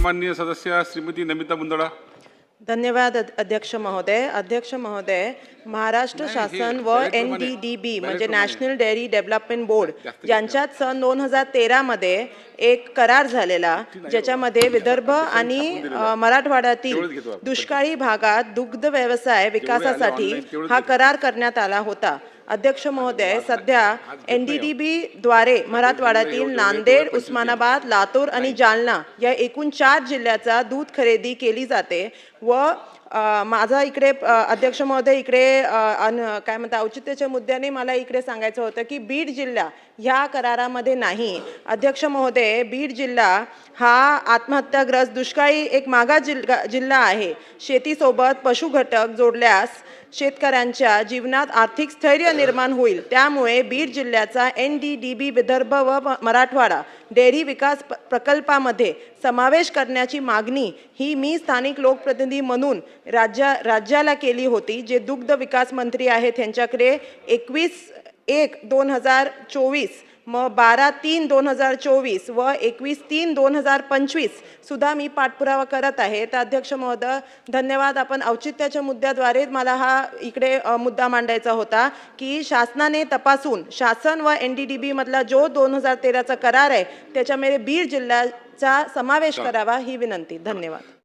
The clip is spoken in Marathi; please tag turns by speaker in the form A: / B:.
A: सन्माननीय सदस्य श्रीमती नमिता मुंदडा
B: धन्यवाद अध- अध्यक्ष महोदय अध्यक्ष महोदय महाराष्ट्र शासन व एन. डी डी बी म्हणजे. नॅशनल डेअरी डेव्हलपमेंट बोर्ड यांच्यात सन दोन हजार तेरामध्ये एक करार झालेला ज्याच्यामध्ये विदर्भ आणि मराठवाड्यातील. दुष्काळी भागात दुग्ध व्यवसाय विकासासाठी हा. करार करण्यात आला होता अध्यक्ष महोदय सध्या एन डी डी बी द्वारे मराठवाड्यातील नांदेड उस्मानाबाद लातूर आणि जालना या एकूण चार जिल्ह्याचा दूध खरेदी केली जाते व माझा इकडे अध्यक्ष महोदय इकडे अन- काय म्हणतात औचित्याच्या मुद्द्याने मला इकडे सांगायचं होतं की बीड जिल्हा ह्या करारामध्ये नाही. अध्यक्ष महोदय बीड जिल्हा हा आत्महत्याग्रस्त दुष्काळी एक मागा जिल्हा जिल्हा आहे. शेतीसोबत पशुघटक जोडल्यास शेतकऱ्यांच्या जीवनात आर्थिक स्थैर्य निर्माण होईल. त्यामुळे बीड जिल्ह्याचा N D D B Vidarbha व म- मराठवाडा डेअरी विकास प- प्रकल्पामध्ये समावेश करण्याची मागणी ही मी स्थानिक लोकप्रतिनिधी म्हणून राज्या राज्याला केली होती जे दुग्ध विकास मंत्री आहेत त्यांच्याकडे एकवीस एक दोन हजार चोवीस मग बारा तीन दोन हजार चोवीस व एकवीस तीन दोन हजार पंचवीस सुद्धा मी पाठपुरावा करत आहे. तर अध्यक्ष महोदय धन्यवाद. आपण औचित्याच्या मुद्द्याद्वारे मला हा इकडे मुद्दा मांडायचा होता की शासनाने तपासून शासन व एन डी डी बी मधला जो दोन हजार तेराचा करार आहे त्याच्यामध्ये बीड जिल्ह्याचा समावेश करावा ही विनंती. धन्यवाद.